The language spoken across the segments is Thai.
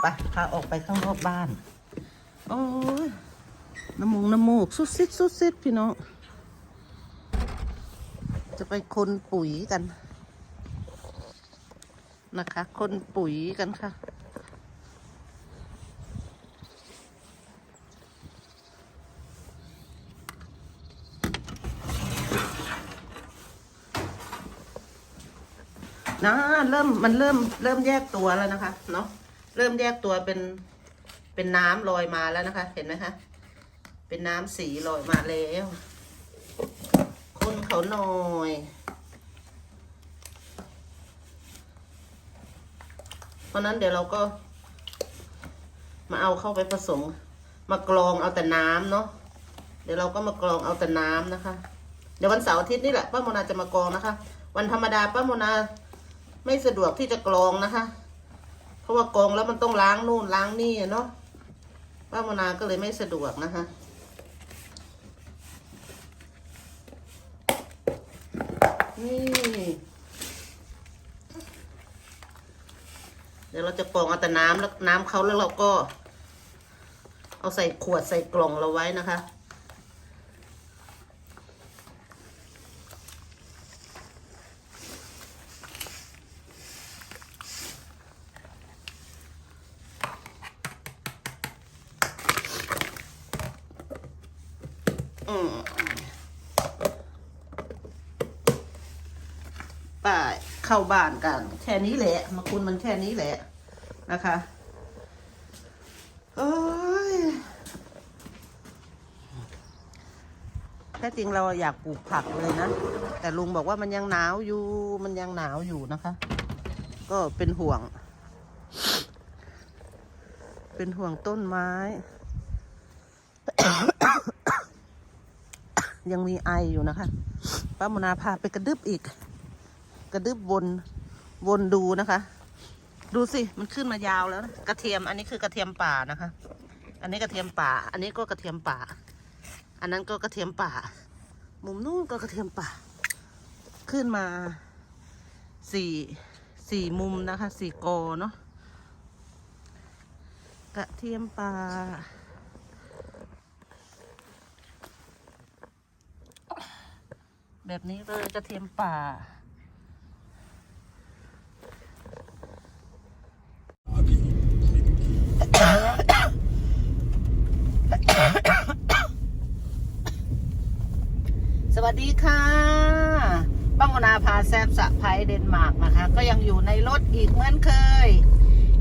ไปพาออกไปข้างนอกบ้าน โอ้ยน้ำมูกน้ำมูกสุดซิดสุดซิดพี่น้อง จะไปคนปุ๋ยกัน นะคะ คนปุ๋ยกันค่ะ นะ เริ่มมันเริ่มเริ่มแยกตัวแล้วนะคะ เนาะ เริ่มแยกตัวเป็นเป็นน้ำลอยมาแล้วนะคะ เห็นไหมคะเป็นน้ำสีลอยมาแล้วคนเขาหน่อยเพราะนั้นเดี๋ยวเราก็ มาเอาเข้าไปผสม มากรองเอาแต่น้ำเนาะเดี๋ยวเราก็มากรองเอาแต่น้ำนะคะ เดี๋ยววันเสาร์อาทิตย์นี่แหละป้าโมนาจะมากรองนะคะ วันธรรมดาป้าโมนาไม่สะดวกที่จะกรองนะคะ เพราะว่ากรองแล้วมันต้องล้างนู่นล้างนี่เนาะป้ามนาก็เลยไม่สะดวกนะคะนี่เดี๋ยวเราจะกรองเอาแต่น้ำแล้วน้ำเขาแล้วเราก็ เอาใส่ขวดใส่กล่องเราไว้นะคะ อืมไป้ายเข้า บ้านกัน แค่นี้แหละมาคุณมันแค่นี้แหละนะคะโอ้ยแท้จริงเราอยากปลูกผักเลยนะ แต่ลุงบอกว่ามันยังหนาวอยู่ มันยังหนาวอยู่นะคะ ก็เป็นห่วง เป็นห่วงต้นไม้ ยังมีไออยู่นะคะป้าโมนาพาไปกระดึบอีก กระดึบวนวนดูนะคะ ดูสิมันขึ้นมายาวแล้วนะกระเทียมอันนี้คือกระเทียมป่านะคะ อันนี้กระเทียมป่า อันนี้ก็กระเทียมป่า อันนั้นก็กระเทียมป่า มุมนู้นก็กระเทียมป่า ขึ้นมาสี่สี่มุมนะคะสี่กอเนาะกระเทียมป่าแบบนี้เลยกระเทียมป่า ส วัสดีค่ะป้ามนาพาแซบสะพายเดนมาร์กนะคะ ก็ยังอยู่ในรถอีกเหมือนเคย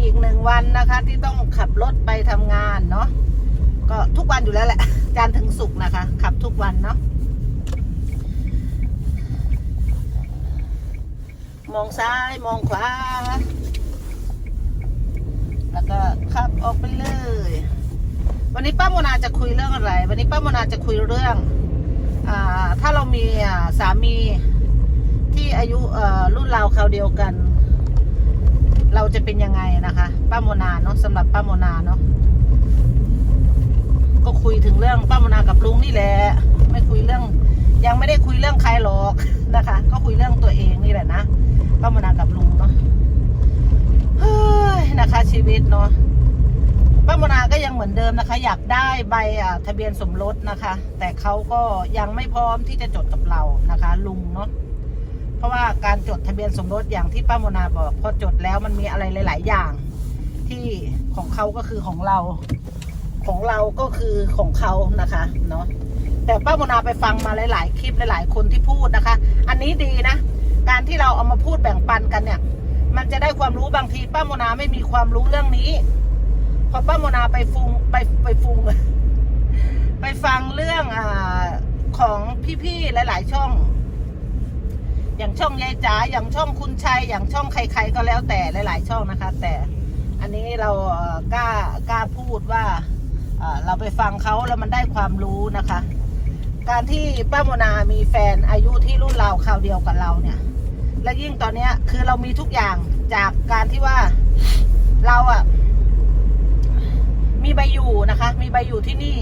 อีกหนึ่งวันนะคะที่ต้องขับรถไปทำงานเนาะก็ทุกวันอยู่แล้วแหละจันถึงศุกนะคะ ขับทุกวันเนาะมองซ้ายมองขวา แล้วก็ขับออกไปเลย วันนี้ป้าโมนาจะคุยเรื่องอะไร วันนี้ป้าโมนาจะคุยเรื่อง ถ้าเรามีสามีที่อายุรุ่นราวคราวเดียวกัน เราจะเป็นยังไงนะคะป้าโมนาเนาะสำหรับป้าโมนาเนาะก็คุยถึงเรื่องป้าโมนากับลุงนี่แหละไม่คุยเรื่อง ยังไม่ได้คุยเรื่องใครหรอกนะคะ ก็คุยเรื่องตัวเองนี่แหละนะป้าโมนากับลุงเนาะเฮ้ยนะคะ ชีวิตเนาะ ป้าโมนาก็ยังเหมือนเดิมนะคะ อยากได้ใบทะเบียนสมรสนะคะ แต่เขาก็ยังไม่พร้อมที่จะจดกับเรานะคะ ลุงเนาะเพราะว่าการจดทะเบียนสมรสอย่างที่ป้าโมนาบอก พอจดแล้วมันมีอะไรหลาย ๆ อย่าง ที่ของเขาก็คือของเรา ของเราก็คือของเขานะคะเนาะแต่ป้าโมนาไปฟังมาหลาย ๆ คลิปหลาย ๆ คนที่พูดนะคะ อันนี้ดีนะ การที่เราเอามาพูดแบ่งปันกันเนี่ย มันจะได้ความรู้บางทีป้าโมนาไม่มีความรู้เรื่องนี้ พอป้าโมนาไปฟุงไปไปฟุงไปฟังเรื่องอาของพี่ๆหลาย ๆ ช่อง อย่างช่องยายจ๋าอย่างช่องคุณชัยอย่างช่องใคร ๆ ก็แล้วแต่หลาย ๆ ช่องนะคะ แต่อันนี้เรากล้ากล้าพูดว่าเราไปฟังเขาแล้วมันได้ความรู้นะคะ การที่ป้าโมนามีแฟนอายุที่รุ่นเราคราวเดียวกับเราเนี่ย และยิ่งตอนเนี้ยคือเรามีทุกอย่างจากการที่ว่าเราอะ มีใบอยู่นะคะ มีใบอยู่ที่นี่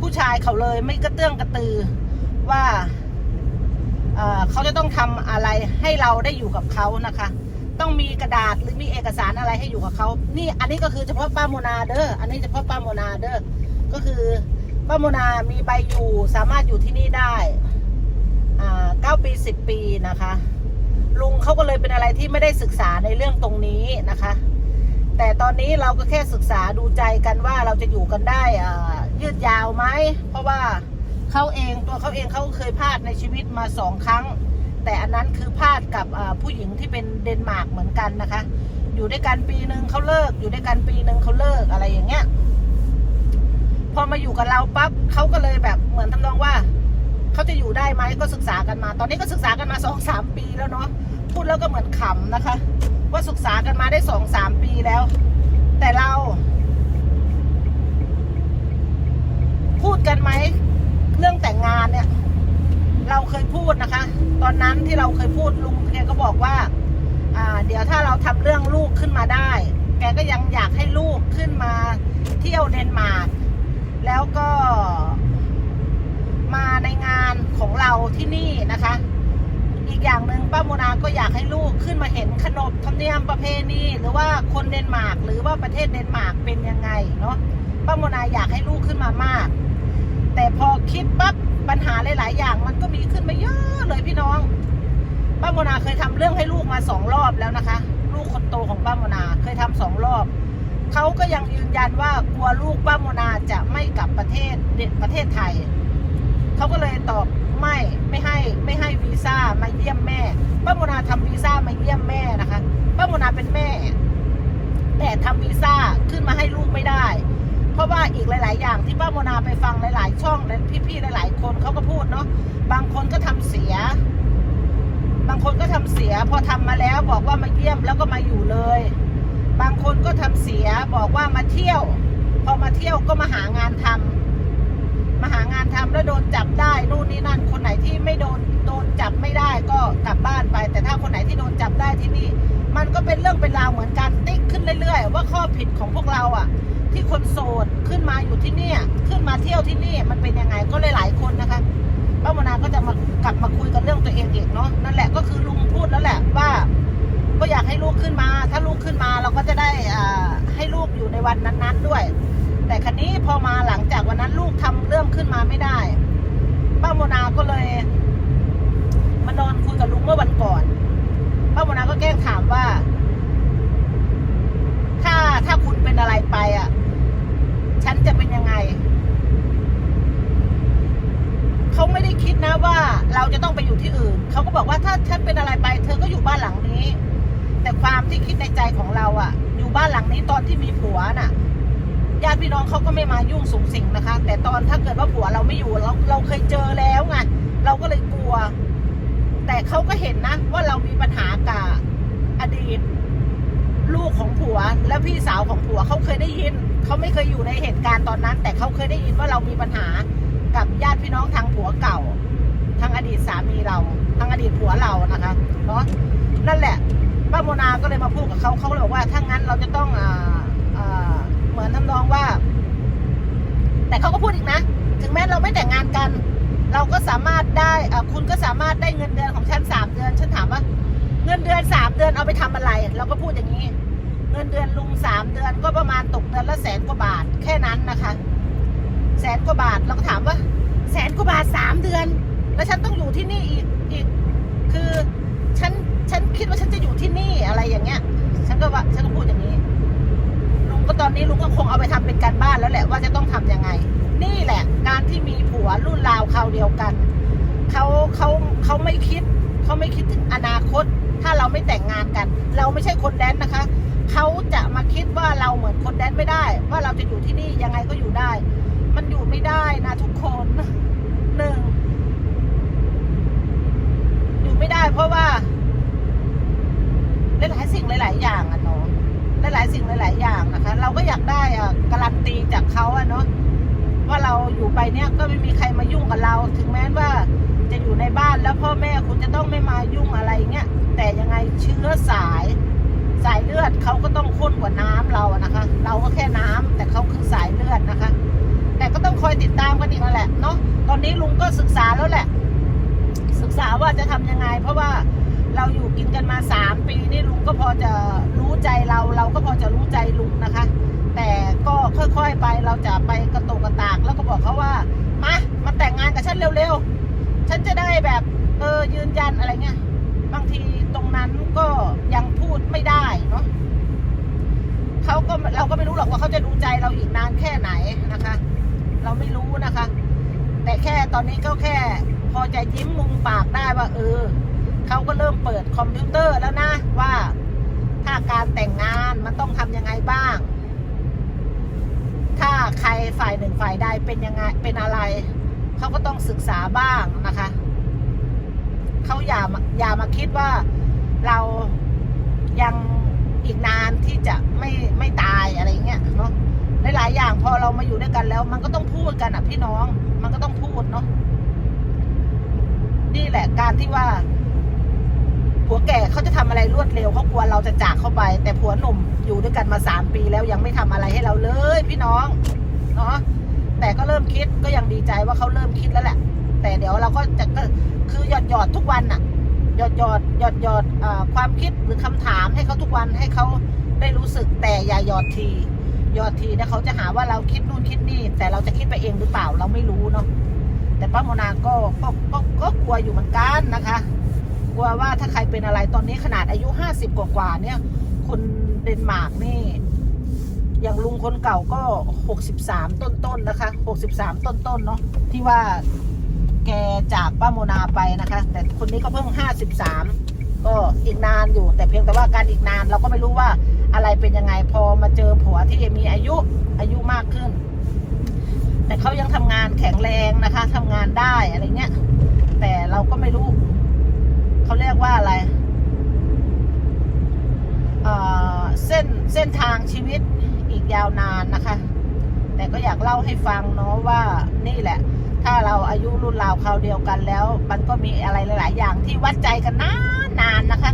ผู้ชายเขาเลยไม่กระเตื้องกระตือว่าเเขาจะต้องทำอะไรให้เราได้อยู่กับเขานะคะ ต้องมีกระดาษหรือมีเอกสารอะไรให้อยู่กับเขานี่อันนี้ก็คือเฉพาะป้าโมนาเด้ออันนี้เฉพาะป้าโมนาเด้อก็คือป้าโมนามีใบอยู่สามารถอยู่ที่นี่ได้เก้าปีสิบปีนะคะ ลุงเขาก็เลยเป็นอะไรที่ไม่ได้ศึกษาในเรื่องตรงนี้นะคะ แต่ตอนนี้เราก็แค่ศึกษาดูใจกันว่าเราจะอยู่กันได้ยืดยาวไหมเพราะว่าเขาเองตัวเขาเองเขาเคยพลาดในชีวิตมาสองครั้ง แต่อันนั้นคือพลาดกับผู้หญิงที่เป็นเดนมาร์กเหมือนกันนะคะ อยู่ด้วยกันปีหนึ่งเขาเลิก อยู่ด้วยกันปีหนึ่งเขาเลิกอะไรอย่างเงี้ยพอมาอยู่กับเราปั๊บเขาก็เลยแบบเหมือนทำนองว่าเขาจะอยู่ได้ไหมก็ศึกษากันมา ตอนนี้ก็ศึกษากันมาสองสามปีแล้วเนาะพูดแล้วก็เหมือนขำนะคะ ว่าศึกษากันมาได้สองสามปีแล้ว แต่เรา พูดกันไหม เรื่องแต่งงานเนี่ย เราเคยพูดนะคะ ตอนนั้นที่เราเคยพูดลุงแกก็บอกว่า อ่า เดี๋ยวถ้าเราทำเรื่องลูกขึ้นมาได้ แกก็ยังอยากให้ลูกขึ้นมาเที่ยวเดนมาร์กแล้วก็มาในงานของเราที่นี่นะคะ อีกอย่างหนึ่งป้าโมนาก็อยากให้ลูกขึ้นมาเห็นขนบธรรมเนียมประเพณีหรือว่าคนเดนมาร์กหรือว่าประเทศเดนมาร์กเป็นยังไงเนาะป้าโมนาอยากให้ลูกขึ้นมามาก แต่พอคิดปั๊บปัญหาหลาย ๆ อย่างมันก็มีขึ้นมาเยอะเลยพี่น้อง ป้าโมนาเคยทำเรื่องให้ลูกมาสองรอบแล้วนะคะ ลูกคนโตของป้าโมนาเคยทำสองรอบเขาก็ยังยืนยันว่ากลัวลูกป้าโมนาจะไม่กลับประเทศเด็ประเทศไทยเขาก็เลยตอบ ไม่ไม่ให้ไม่ให้วีซ่ามาเยี่ยมแม่ป้าโมนาทำวีซ่ามาเยี่ยมแม่นะคะป้าโมนาเป็นแม่ แต่ทำวีซ่าขึ้นมาให้ลูกไม่ได้ เพราะว่าอีกหลาย ๆ อย่างที่ป้าโมนาไปฟังหลาย ๆ ช่องและพี่ ๆ หลาย ๆ คนเขาก็พูดเนาะบางคนก็ทำเสีย บางคนก็ทำเสีย พอทำมาแล้วบอกว่ามาเยี่ยมแล้วก็มาอยู่เลย บางคนก็ทำเสียบอกว่ามาเที่ยว พอมาเที่ยวก็มาหางานทำ มาหางานทำแล้วโดนจับได้นู่นนี่นั่น คนไหนที่ไม่โดนโดนจับไม่ได้ก็กลับบ้านไป แต่ถ้าคนไหนที่โดนจับได้ที่นี่ มันก็เป็นเรื่องเป็นราวเหมือนกันติ๊กขึ้นเรื่อยๆ ว่าข้อผิดของพวกเราอะ ที่คนโสดขึ้นมาอยู่ที่เนี่ยขึ้นมาเที่ยวที่นี่มันเป็นยังไงก็เลยหลายคนนะคะป้ามนาก็จะมากลับมาคุยกันเรื่องตัวเองอีกเนาะนั่นแหละก็คือลุงพูดแล้วแหละว่าก็อยากให้ลูกขึ้นมา ถ้าลูกขึ้นมาเราก็จะได้อ่าให้ลูกอยู่ในวันนั้น ๆ ด้วย แต่คันนี้พอมาหลังจากวันนั้นลูกทำเรื่องขึ้นมาไม่ได้ ป้าโมนาก็เลยมานอนคุยกับลุงเมื่อวันก่อน ป้าโมนาก็แกล้งถามว่า ถ้าถ้าคุณเป็นอะไรไปอะ ฉันจะเป็นยังไง เขาไม่ได้คิดนะว่าเราจะต้องไปอยู่ที่อื่น เขาก็บอกว่าถ้าฉันเป็นอะไรไป เธอก็อยู่บ้านหลังนี้ แต่ความที่คิดในใจของเราอะ อยู่บ้านหลังนี้ตอนที่มีผัวน่ะ ญาติพี่น้องเขาก็ไม่มายุ่งสูงสิงนะคะ แต่ตอนถ้าเกิดว่าผัวเราไม่อยู่เราเราเคยเจอแล้วไงเราก็เลยกลัว แต่เขาก็เห็นนะว่าเรามีปัญหากับอดีต ลูกของผัวและพี่สาวของผัวเขาเคยได้ยินเขาไม่เคยอยู่ในเหตุการณ์ตอนนั้น แต่เขาเคยได้ยินว่าเรามีปัญหากับญาติพี่น้องทางผัวเก่าทางอดีตสามีเราทางอดีตผัวเรานะคะเนาะนั่นแหละป้าโมนาก็เลยมาพูดกับเขาเขาเลยบอกว่าถ้างั้นเราจะต้องอ่าอ่าเหมือนทำนองว่า แต่เขาก็พูดอีกนะ ถึงแม้เราไม่แต่งงานกัน เราก็สามารถได้อ่าคุณก็สามารถได้เงินเดือนของฉันสามเดือน ฉันถามว่า เงินเดือนสามเดือนเอาไปทำอะไร เราก็พูดอย่างนี้ เงินเดือนลุงสามเดือนก็ประมาณตกเดือนละแสนกว่าบาท แค่นั้นนะคะ แสนกว่าบาทเราก็ถามว่า แสนกว่าบาทสามเดือน แล้วฉันต้องอยู่ที่นี่อีกอีก คือฉันฉันคิดว่าฉันจะอยู่ที่นี่อะไรอย่างเงี้ย ฉันก็ว่าฉันก็พูดอย่างนี้ลุงก็ตอนนี้ลุงก็คงเอาไปทำเป็นการบ้านแล้วแหละว่าจะต้องทำยังไง นี่แหละ การที่มีผัวรุ่นราวคราวเดียวกัน เขาเขาเขาไม่คิดเขาไม่คิดถึงอนาคต ถ้าเราไม่แต่งงานกัน เราไม่ใช่คนแดนนะคะเขาจะมาคิดว่าเราเหมือนคนแดนไม่ได้ ว่าเราจะอยู่ที่นี่ยังไงก็อยู่ได้ มันอยู่ไม่ได้นะทุกคนหนึ่งอยู่ไม่ได้เพราะว่าหลายๆสิ่งหลาย ๆ อย่างอะเนาะหลายๆสิ่งหลาย ๆ อย่างนะคะ เราก็อยากได้อะการันตีจากเขาอะเนาะว่าเราอยู่ไปเนี้ยก็ไม่มีใครมายุ่งกับเรา ถึงแม้ว่า จะอยู่ในบ้านแล้วพ่อแม่คุณจะต้องไม่มายุ่งอะไรเงี้ยแต่ยังไงเชื้อสายสายเลือดเขาก็ต้องข้นกว่าน้ำเรานะคะ เราก็แค่น้ำแต่เขาคือสายเลือดนะคะ แต่ก็ต้องคอยติดตามกันอีกนั่นแหละเนาะตอนนี้ลุงก็ศึกษาแล้วแหละ ศึกษาว่าจะทำยังไง เพราะว่าเราอยู่กินกันมาสามปีนี่ลุงก็พอจะรู้ใจเรา เราก็พอจะรู้ใจลุงนะคะ แต่ก็ค่อยๆไปเราจะไปกระตุกกระตากแล้วก็บอกเขาว่ามามาแต่งงานกับฉันเร็วๆ ฉันจะได้แบบเออยืนยันอะไรเงี้ยบางทีตรงนั้นก็ยังพูดไม่ได้เนาะเขาก็เราก็ไม่รู้หรอกว่าเขาจะดูใจเราอีกนานแค่ไหนนะคะ เราไม่รู้นะคะ แต่แค่ตอนนี้ก็แค่ พอจะยิ้มมุมปากได้ว่า เออเขาก็เริ่มเปิดคอมพิวเตอร์แล้วนะว่า ถ้าการแต่งงานมันต้องทำยังไงบ้าง ถ้าใครฝ่ายหนึ่งฝ่ายใดเป็นยังไงเป็นอะไร เขาก็ต้องศึกษาบ้างนะคะเขาอย่าอย่ามาคิดว่าเรายังอีกนานที่จะไม่ไม่ตายอะไรเงี้ยเนาะหลายๆอย่างพอเรามาอยู่ด้วยกันแล้ว มันก็ต้องพูดกันอะพี่น้อง มันก็ต้องพูดเนาะนี่แหละการที่ว่าผัวแก่เขาจะทำอะไรรวดเร็วเขากลัวเราจะจากเขาไป แต่ผัวหนุ่มอยู่ด้วยกันมาสามปีแล้วยังไม่ทำอะไรให้เราเลย พี่น้อง ก็เริ่มคิดก็ยังดีใจว่าเขาเริ่มคิดแล้วแหละ แต่เดี๋ยวเราก็จะก็คือหยอดหยอดทุกวันน่ะหยอดหยอดหยอดหยอดความคิดหรือคำถามให้เขาทุกวันให้เขาได้รู้สึกแต่อย่าหยอดทีหยอดทีนะเขาจะหาว่าเราคิดนู่นคิดนี่แต่เราจะคิดไปเองหรือเปล่าเราไม่รู้เนาะแต่ป้าโมนาก็ก็ก็ก็กลัวอยู่เหมือนกันนะคะกลัวว่าถ้าใครเป็นอะไรตอนนี้ขนาดอายุห้าสิบกว่าเนี่ยคนเดนมาร์กนี่ อย่างลุงคนเก่าก็หกสิบสามต้นๆนนะคะหกสิบสามต้นๆเนาะที่ว่าแกจากป้าโมนาไปนะคะ แต่คนนี้ก็เพิ่งห้าสิบสามก็อีกนานอยู่ แต่เพียงแต่ว่าการอีกนานเราก็ไม่รู้ว่าอะไรเป็นยังไงพอมาเจอผัวที่มีอายุอายุมากขึ้น แต่เขายังทำงานแข็งแรงนะคะ ทำงานได้อะไรเงี้ย แต่เราก็ไม่รู้ เขาเรียกว่าอะไรเอ่อเส้นเส้นทางชีวิต ยาวนานนะคะ แต่ก็อยากเล่าให้ฟังเนาะว่านี่แหละ ถ้าเราอายุรุ่นราวคราวเดียวกันแล้ว มันก็มีอะไรหลาย ๆ อย่างที่วัดใจกันนานนานนะคะ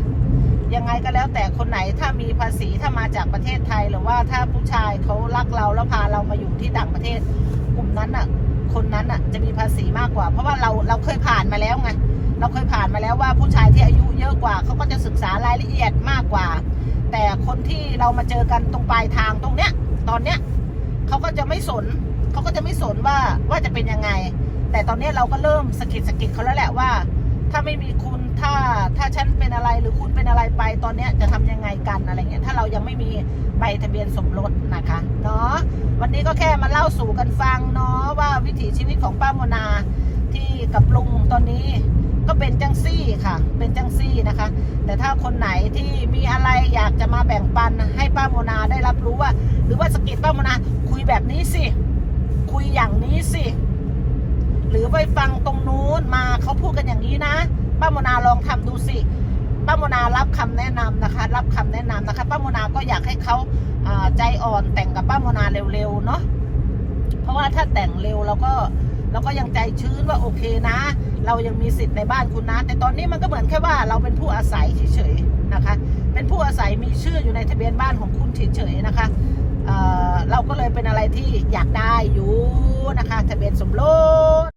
ยังไงก็แล้วแต่คนไหนถ้ามีภาษีถ้ามาจากประเทศไทยหรือว่าถ้าผู้ชายเขารักเราแล้วพาเรามาอยู่ที่ต่างประเทศกลุ่มนั้นอะ คนนั้นอะจะมีภาษีมากกว่า เพราะว่าเราเราเคยผ่านมาแล้วไงเราเคยผ่านมาแล้วว่าผู้ชายที่อายุเยอะกว่าเขาก็จะศึกษารายละเอียดมากกว่า แต่คนที่เรามาเจอกันตรงปลายทางตรงเนี้ย ตอนเนี้ยเขาก็จะไม่สนเขาก็จะไม่สนว่าว่าจะเป็นยังไง แต่ตอนนี้เราก็เริ่มสะกิดสะกิดเขาแล้วแหละว่า ถ้าไม่มีคุณถ้าถ้าฉันเป็นอะไรหรือคุณเป็นอะไรไปตอนเนี้ยจะทำยังไงกันอะไรเงี้ยถ้าเรายังไม่มีใบทะเบียนสมรสนะคะเนาะวันนี้ก็แค่มาเล่าสู่กันฟังเนาะว่าวิถีชีวิตของป้าโมนาที่กับลุงตอนนี้ ก็เป็นจังซี่ค่ะ เป็นจังซี่นะคะ แต่ถ้าคนไหนที่มีอะไรอยากจะมาแบ่งปันให้ป้าโมนาได้รับรู้ว่า หรือว่าสกิดป้าโมนาคุยแบบนี้สิ คุยอย่างนี้สิ หรือไปฟังตรงนู้นมาเขาพูดกันอย่างนี้นะ ป้าโมนาลองทำดูสิ ป้าโมนารับคำแนะนำนะคะ รับคำแนะนำนะคะ ป้าโมนาก็อยากให้เขาาใจอ่อนแต่งกับป้าโมนาเร็วๆเนาะ เพราะว่าถ้าแต่งเร็วเราก็ เราก็ยังใจชื้นว่าโอเคนะ เรายังมีสิทธิ์ในบ้านคุณนะแต่ตอนนี้มันก็เหมือนแค่ว่าเราเป็นผู้อาศัยเฉยๆนะคะ เป็นผู้อาศัยมีชื่ออยู่ในทะเบียนบ้านของคุณเฉยๆนะคะเเราก็เลยเป็นอะไรที่อยากได้อยู่นะคะ ทะเบียนสมรส